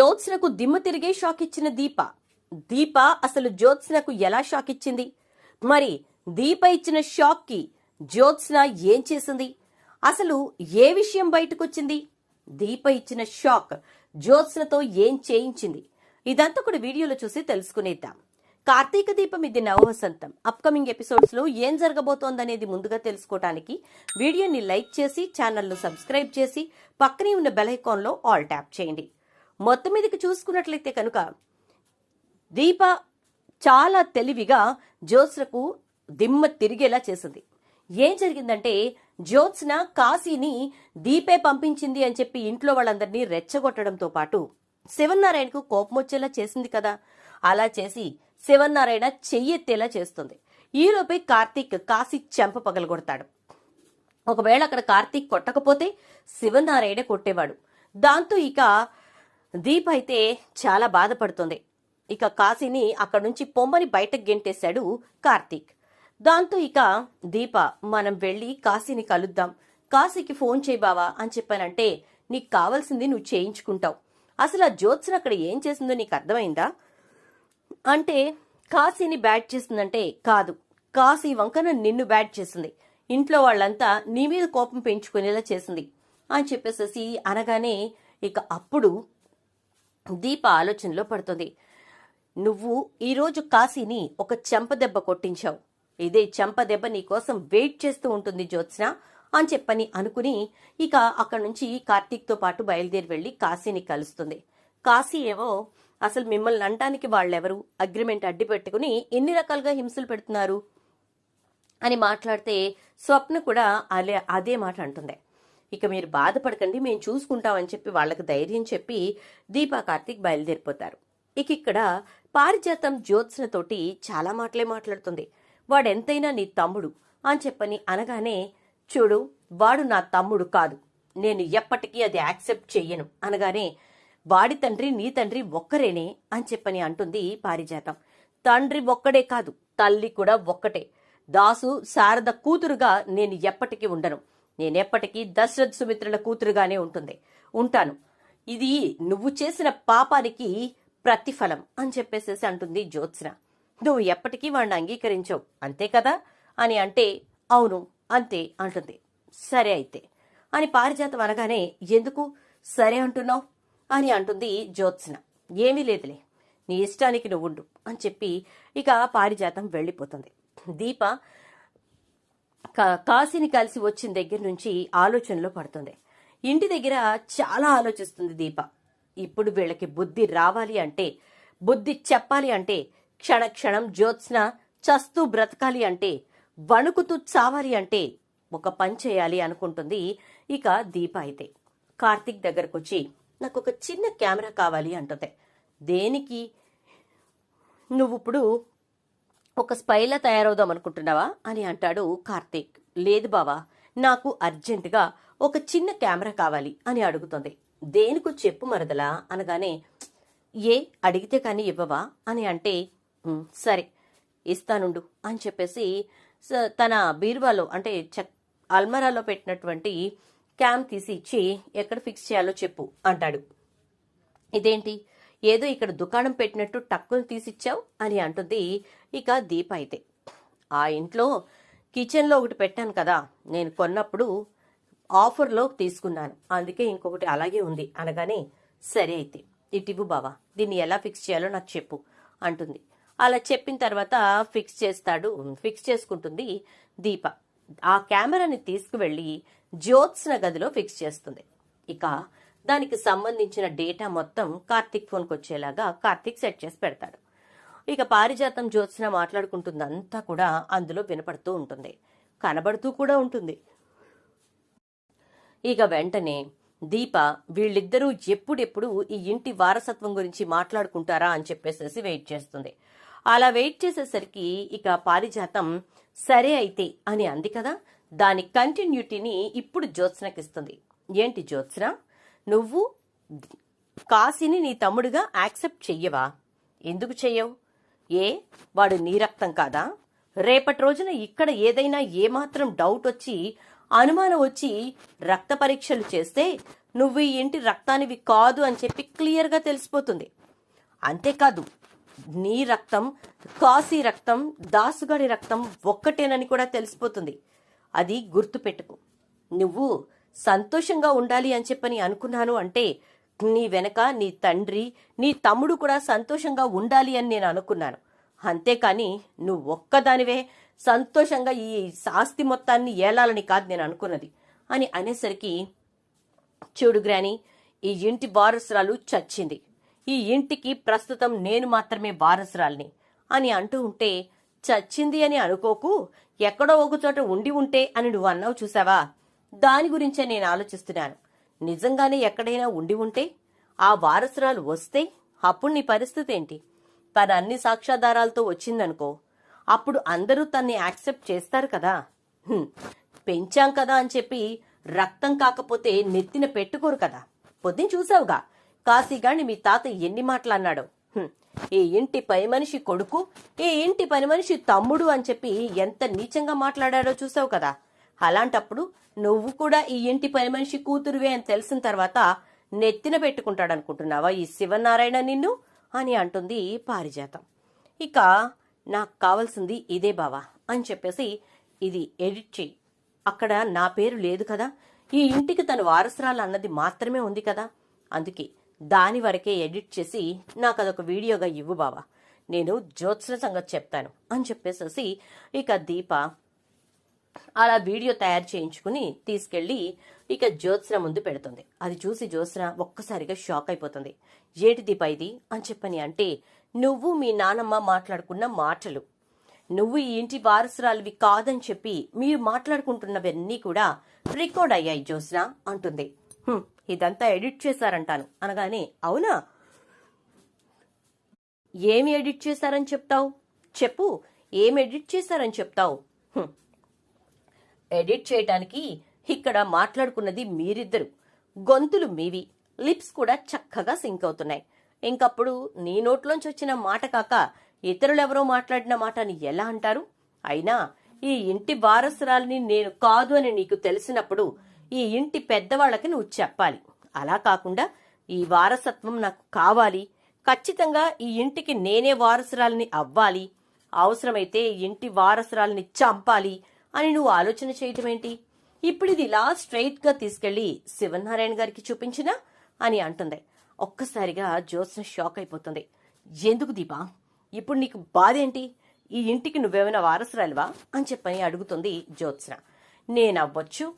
జ్యోత్స్నకు దిమ్మ తిరిగే షాక్ ఇచ్చిన దీప. దీప అసలు జ్యోత్స్నకు ఎలా షాక్ ఇచ్చింది మరి దీప ఇచ్చిన షాక్కి జ్యోత్స్న ఏం చేసింది? అసలు ఏ విషయం బయటకొచ్చింది? దీప ఇచ్చిన షాక్ జ్యోత్స్నతో ఏం చేయించింది? ఇదంతా కూడా వీడియోలో చూసి తెలుసుకునేద్దాం. కార్తీక దీపం ఇది నవవసంతం. అప్కమింగ్ ఎపిసోడ్స్లో ఏం జరగబోతోందనేది ముందుగా తెలుసుకోవడానికి వీడియోని లైక్ చేసి ఛానల్ను సబ్స్క్రైబ్ చేసి పక్కనే ఉన్న బెల్ ఐకాన్లో ఆల్ ట్యాప్ చేయండి. మొత్తం మీదకి చూసుకున్నట్లయితే కనుక దీప చాలా తెలివిగా జ్యోత్స్నకు దిమ్మ తిరిగేలా చేసింది. ఏం జరిగిందంటే జ్యోత్స్న కాశీని దీపే పంపించింది అని చెప్పి ఇంట్లో వాళ్ళందరినీ రెచ్చగొట్టడంతో పాటు శివనారాయణకు కోపం వచ్చేలా చేసింది కదా. అలా చేసి శివనారాయణ చెయ్యెత్తేలా చేస్తుంది. ఈలోపే కార్తీక్ కాశీ చెంప పగలగొడతాడు. ఒకవేళ అక్కడ కార్తీక్ కొట్టకపోతే శివనారాయణ కొట్టేవాడు. దాంతో ఇక దీప అయితే చాలా బాధపడుతుంది. ఇక కాశీని అక్కడి నుంచి పొమ్మని బయటకు గెంటేశాడు కార్తీక్. దాంతో ఇక దీప మనం వెళ్ళి కాశీని కలుద్దాం. కాశీకి ఫోన్ చేయి బావా అని చెప్పానంటే నీకు కావాల్సింది నువ్వు చేయించుకుంటావు. అసలు ఆ జ్యోత్సన అక్కడ ఏం చేసిందో నీకు అర్థమైందా? అంటే కాశీని బ్యాట్ చేసిందంటే కాదు. కాశీ వంకన నిన్ను బ్యాట్ చేసింది. ఇంట్లో వాళ్ళంతా నీ మీద కోపం పెంచుకునేలా చేసింది. అని చెప్పేసేసి అనగానే ఇక అప్పుడు దీప ఆలోచనలో పడుతుంది. నువ్వు ఈరోజు కాశీని ఒక చెంపదెబ్బ కొట్టించావు. ఇదే చెంపదెబ్బ నీకోసం వెయిట్ చేస్తూ ఉంటుంది జ్యోత్స్న అని చెప్పని అనుకుని ఇక అక్కడి నుంచి కార్తీక్తో పాటు బయలుదేరి వెళ్ళి కాశీని కలుస్తుంది. కాశీ ఏమో అసలు మిమ్మల్ని అంటానికి వాళ్ళెవరు? అగ్రిమెంట్ అడ్డి పెట్టుకుని ఎన్ని రకాలుగా హింసలు పెడుతున్నారు? అని మాట్లాడితే స్వప్న కూడా అలే అదే మాట అంటుంది. ఇక మీరు బాధపడకండి మేము చూసుకుంటామని చెప్పి వాళ్ళకి ధైర్యం చెప్పి దీపా కార్తిక్ బయలుదేరిపోతారు. ఇక ఇక్కడ పారిజాతం జ్యోత్స్నతోటి చాలా మాటలే మాట్లాడుతుంది. వాడెంతైనా నీ తమ్ముడు అని చెప్పని అనగానే చూడు వాడు నా తమ్ముడు కాదు. నేను ఎప్పటికీ అది యాక్సెప్ట్ చెయ్యను అనగానే వాడి తండ్రి నీ తండ్రి ఒక్కరేనే అని చెప్పని అంటుంది పారిజాతం. తండ్రి ఒక్కడే కాదు తల్లి కూడా ఒక్కటే. దాసు శారద కూతురుగా నేను ఎప్పటికీ ఉండను. నేనెప్పటికీ దశరథ్ సుమిత్రుల కూతురుగానే ఉంటుంది. ఉంటాను. ఇది నువ్వు చేసిన పాపానికి ప్రతిఫలం అని చెప్పేసేసి అంటుంది జ్యోత్స్న. నువ్వు ఎప్పటికీ వాడిని అంగీకరించవు. అంతే కదా? అని అంటే అవును అంతే అంటుంది. సరే అయితే. అని పారిజాతం అనగానే ఎందుకు? సరే అంటున్నావు? అని అంటుంది జ్యోత్స్న. ఏమీ లేదులే. నీ ఇష్టానికి నువ్వు ఉండు అని చెప్పి ఇక పారిజాతం వెళ్ళిపోతుంది. దీప కాశీని కలిసి వచ్చిన దగ్గర నుంచి ఆలోచనలో పడుతుంది. ఇంటి దగ్గర చాలా ఆలోచిస్తుంది దీప. ఇప్పుడు వీళ్ళకి బుద్ధి రావాలి అంటే బుద్ధి చెప్పాలి అంటే క్షణ క్షణం జ్యోత్స్న చస్తూ బ్రతకాలి అంటే వణుకుతూ చావాలి అంటే ఒక పని చేయాలి అనుకుంటుంది ఇక దీప అయితే. కార్తీక్ దగ్గరకు వచ్చి నాకు ఒక చిన్న కెమెరా కావాలి అంటుంది. దేనికి? నువ్వు ఇప్పుడు ఒక స్పైలా తయారవుదాం అనుకుంటున్నావా? అని అంటాడు కార్తీక్. లేదు బావా నాకు అర్జెంటుగా ఒక చిన్న కెమెరా కావాలి అని అడుగుతుంది. దేనికో చెప్పు మరదలా అనగానే ఏ అడిగితే కానీ ఇవ్వవా? అని అంటే సరే ఇస్తానుండు అని చెప్పేసి స- తన బీరువాలో అంటే చెక్ అల్మరాలో పెట్టినటువంటి క్యామ్ తీసి ఇచ్చి ఎక్కడ ఫిక్స్ చేయాలో చెప్పు అంటాడు. ఇదేంటి? ఏదో ఇక్కడ దుకాణం పెట్టినట్టు టక్కుని తీసిచ్చావు అని అంటుంది ఇక దీప అయితే. ఆ ఇంట్లో కిచెన్లో ఒకటి పెట్టాను కదా నేను కొన్నప్పుడు ఆఫర్లో తీసుకున్నాను. అందుకే ఇంకొకటి అలాగే ఉంది అనగానే సరే అయితే ఇటివ్వు బావా దీన్ని ఎలా ఫిక్స్ చేయాలో నాకు చెప్పు అంటుంది. అలా చెప్పిన తర్వాత ఫిక్స్ చేస్తాడు ఫిక్స్ చేసుకుంటుంది దీప. ఆ కెమెరాని తీసుకువెళ్ళి జ్యోత్స్న గదిలో ఫిక్స్ చేస్తుంది. ఇక దానికి సంబంధించిన డేటా మొత్తం కార్తిక్ ఫోన్కి వచ్చేలాగా కార్తిక్ సెట్ చేసి పెడతాడు. ఇక పారిజాతం జ్యోత్స్న మాట్లాడుకుంటుందంతా కూడా అందులో వినపడుతూ ఉంటుంది. కనబడుతూ కూడా ఉంటుంది. ఇక వెంటనే దీప వీళ్ళిద్దరూ ఎప్పుడెప్పుడు ఈ ఇంటి వారసత్వం గురించి మాట్లాడుకుంటారా అని చెప్పేసేసి వెయిట్ చేస్తుంది. అలా వెయిట్ చేసేసరికి ఇక పారిజాతం సరే అయితే అని అంది కదా దాని కంటిన్యూటీని ఇప్పుడు జ్యోత్స్నకిస్తుంది. ఏంటి జ్యోత్స్న? నువ్వు కాశీని నీ తమ్ముడుగా యాక్సెప్ట్ చెయ్యవా? ఎందుకు చెయ్యవు? ఏ వాడు నీ రక్తం కాదా? రేపటి రోజున ఇక్కడ ఏదైనా ఏమాత్రం డౌట్ వచ్చి అనుమానం వచ్చి రక్త పరీక్షలు చేస్తే నువ్వు ఈ ఇంటి రక్తానివి కాదు అని చెప్పి క్లియర్గా తెలిసిపోతుంది. అంతేకాదు నీ రక్తం కాశీ రక్తం దాసుగాడి రక్తం ఒక్కటేనని కూడా తెలిసిపోతుంది. అది గుర్తుపెట్టుకో. నువ్వు సంతోషంగా ఉండాలి అని చెప్పని అనుకున్నాను అంటే నీ వెనక నీ తండ్రి నీ తమ్ముడు కూడా సంతోషంగా ఉండాలి అని నేను అనుకున్నాను. అంతేకాని నువ్వు ఒక్కదానివే సంతోషంగా ఈ ఆస్తి మొత్తాన్ని ఏలాలని కాదు నేను అనుకున్నది అని అనేసరికి చూడు గ్రాని ఈ ఇంటి వారసురాలు చచ్చింది. ఈ ఇంటికి ప్రస్తుతం నేను మాత్రమే వారసురాల్ని అని అంటూ ఉంటే చచ్చింది అని అనుకోకు ఎక్కడో ఒక చోట ఉండి ఉంటే అని నువ్వు అన్నావు చూసావా? దాని గురించే నేను ఆలోచిస్తున్నాను. నిజంగానే ఎక్కడైనా ఉండి ఉంటే ఆ వారసురాలు వస్తే అప్పుడు నీ పరిస్థితి ఏంటి? తన అన్ని సాక్ష్యాధారాలతో వచ్చిందనుకో అప్పుడు అందరూ తన్ని యాక్సెప్ట్ చేస్తారు కదా? పెంచాం కదా అని చెప్పి రక్తం కాకపోతే నెత్తిన పెట్టుకోరు కదా? పొద్దున చూసావుగా కాశీగాని మీ తాత ఎన్ని మాటలు అన్నాడు ఈ ఇంటి పై మనిషి కొడుకు ఈ ఇంటి పని మనిషి తమ్ముడు అని చెప్పి ఎంత నీచంగా మాట్లాడాడో చూసావు కదా? అలాంటప్పుడు నువ్వు కూడా ఈ ఇంటి పని మనిషి కూతురువే అని తెలిసిన తర్వాత నెత్తిన పెట్టుకుంటాడనుకుంటున్నావా ఈ శివనారాయణ నిన్ను? అని అంటుంది పారిజాతం. ఇక నాకు కావాల్సింది ఇదే బావా అని చెప్పేసి ఇది ఎడిట్ చెయ్యి. అక్కడ నా పేరు లేదు కదా. ఈ ఇంటికి తన వారసురాలు అన్నది మాత్రమే ఉంది కదా. అందుకే దాని వరకే ఎడిట్ చేసి నాకు అదొక వీడియోగా ఇవ్వు బావా. నేను జ్యోత్స్న సంగతి చెప్తాను అని చెప్పేసేసి ఇక దీప అలా వీడియో తయారు చేయించుకుని తీసుకెళ్ళి ఇక జ్యోత్స్న ముందు పెడుతుంది. అది చూసి జ్యోత్స్న ఒక్కసారిగా షాక్ అయిపోతుంది. ఏంటి దీప ఇది? అని చెప్పని అంటే నువ్వు మీ నానమ్మ మాట్లాడుకున్న మాటలు. నువ్వు ఈ ఇంటి వారసురాలివి కాదని చెప్పి మీరు మాట్లాడుకుంటున్నవన్నీ కూడా రికార్డ్ అయ్యాయి జ్యోత్స్న అంటుంది. ఇదంతా ఎడిట్ చేశారంటాను. అనగానే అవునా? ఏమి ఎడిట్ చేశారని చెప్తావు? చెప్పు ఏమి ఎడిట్ చేశారని చెప్తావు? ఎడిట్ చేయటానికి ఇక్కడ మాట్లాడుకున్నది మీరిద్దరు. గొంతులు మీవి. లిప్స్ కూడా చక్కగా సింక్ అవుతున్నాయి. ఇంకప్పుడు నీ నోట్లోంచి వచ్చిన మాట కాక ఇతరులెవరో మాట్లాడిన మాట అని ఎలా అంటారు? అయినా ఈ ఇంటి వారసురాలిని నేను కాదు అని నీకు తెలిసినప్పుడు ఈ ఇంటి పెద్దవాళ్ళకి నువ్వు చెప్పాలి. అలా కాకుండా ఈ వారసత్వం నాకు కావాలి. ఖచ్చితంగా ఈ ఇంటికి నేనే వారసురాలని అవ్వాలి. అవసరమైతే ఇంటి వారసురాలని చంపాలి. అని నువ్వు ఆలోచన చేయటం ఏంటి ఇప్పుడు ఇది ఇలా స్ట్రైట్గా తీసుకెళ్ళి శివనారాయణ గారికి చూపించినా అని అంటుంది. ఒక్కసారిగా జ్యోత్స్న షాక్ అయిపోతుంది. ఎందుకు దీపా? ఇప్పుడు నీకు బాధ ఏంటి? ఈ ఇంటికి నువ్వేమైనా వారసురాలివా? అని చెప్పని అడుగుతుంది జ్యోత్స్న. నేనవ్వచ్చు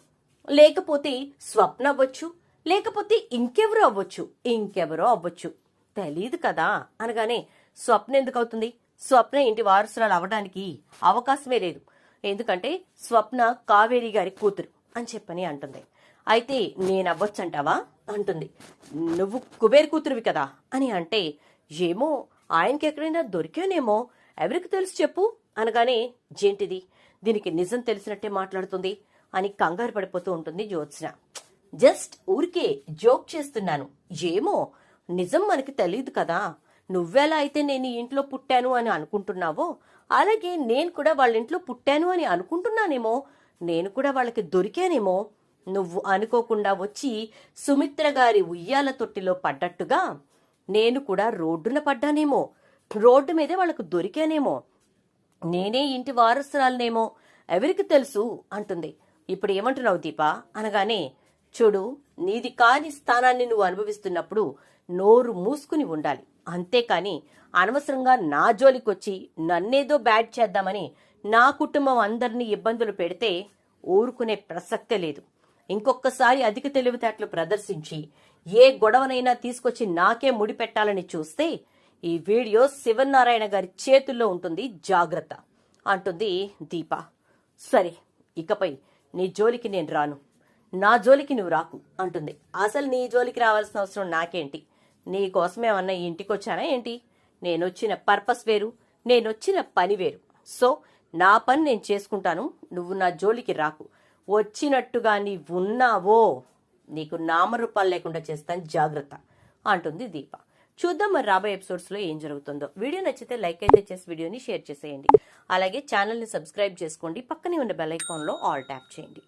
లేకపోతే స్వప్న అవ్వచ్చు లేకపోతే ఇంకెవరో అవ్వచ్చు ఇంకెవరో అవ్వచ్చు. తెలీదు కదా అనగానే స్వప్న ఎందుకు అవుతుంది స్వప్న ఇంటి వారసురాలు అవ్వడానికి అవకాశమే లేదు. ఎందుకంటే స్వప్న కావేరి గారి కూతురు అని చెప్పని అంటుంది. అయితే నేనవ్వచ్చంటావా? అంటుంది. నువ్వు కుబేర్ కూతురువి కదా? అని అంటే ఏమో ఆయనకి ఎక్కడైనా దొరికానేమో. ఎవరికి తెలుసు చెప్పు? అనగానే జేంటిది దీనికి నిజం తెలిసినట్టే మాట్లాడుతుంది అని కంగారు పడిపోతూ ఉంటుంది జ్యోత్స్న. జస్ట్ ఊరికే జోక్ చేస్తున్నాను. ఏమో నిజం మనకి తెలియదు కదా. నువ్వెలా అయితే నేను ఇంట్లో పుట్టాను అని అనుకుంటున్నావో అలాగే నేను కూడా వాళ్ళ ఇంట్లో పుట్టాను అని అనుకుంటున్నానేమో నేను కూడా వాళ్ళకి దొరికానేమో నువ్వు అనుకోకుండా వచ్చి సుమిత్ర గారి ఉయ్యాల తొట్టిలో పడ్డట్టుగా నేను కూడా రోడ్డున పడ్డానేమో రోడ్డు మీదే వాళ్ళకు దొరికానేమో నేనే ఇంటి వారసురాలనేమో ఎవరికి తెలుసు అంటుంది. ఇప్పుడు ఏమంటున్నావు దీపా? అనగానే చూడు నీది కాని స్థానాన్ని నువ్వు అనుభవిస్తున్నప్పుడు నోరు మూసుకుని ఉండాలి. అంతేకాని అనవసరంగా నా జోలికొచ్చి నన్నేదో బ్యాడ్ చేద్దామని నా కుటుంబం అందరినీ ఇబ్బందులు పెడితే ఊరుకునే ప్రసక్తే లేదు. ఇంకొకసారి అధిక తెలివితేటలు ప్రదర్శించి ఏ గొడవనైనా తీసుకొచ్చి నాకే ముడిపెట్టాలని చూస్తే ఈ వీడియో శివనారాయణ గారి చేతుల్లో ఉంటుంది జాగ్రత్త అంటుంది దీప. సరే ఇకపై నీ జోలికి నేను రాను. నా జోలికి నువ్వు రాకు అంటుంది. అసలు నీ జోలికి రావాల్సిన అవసరం నాకేంటి? నీకోసం కోసమేమన్నా ఇంటికి వచ్చానా ఏంటి? నేనొచ్చిన పర్పస్ వేరు నేనొచ్చిన పని వేరు. సో నా పని నేను చేసుకుంటాను నువ్వు నా జోలికి రాకు. వచ్చినట్టుగా నీ ఉన్నావో నీకు నామరూపాలు లేకుండా చేస్తాను జాగ్రత్త అంటుంది దీప. చూద్దాం మరి రాబోయే ఎపిసోడ్స్లో ఏం జరుగుతుందో. వీడియో నచ్చితే లైక్ అయితే చేసి వీడియోని షేర్ చేసేయండి. అలాగే ఛానల్ని సబ్స్క్రైబ్ చేసుకోండి. పక్కనే ఉన్న బెల్ ఐకాన్లో ఆల్ ట్యాప్ చేయండి.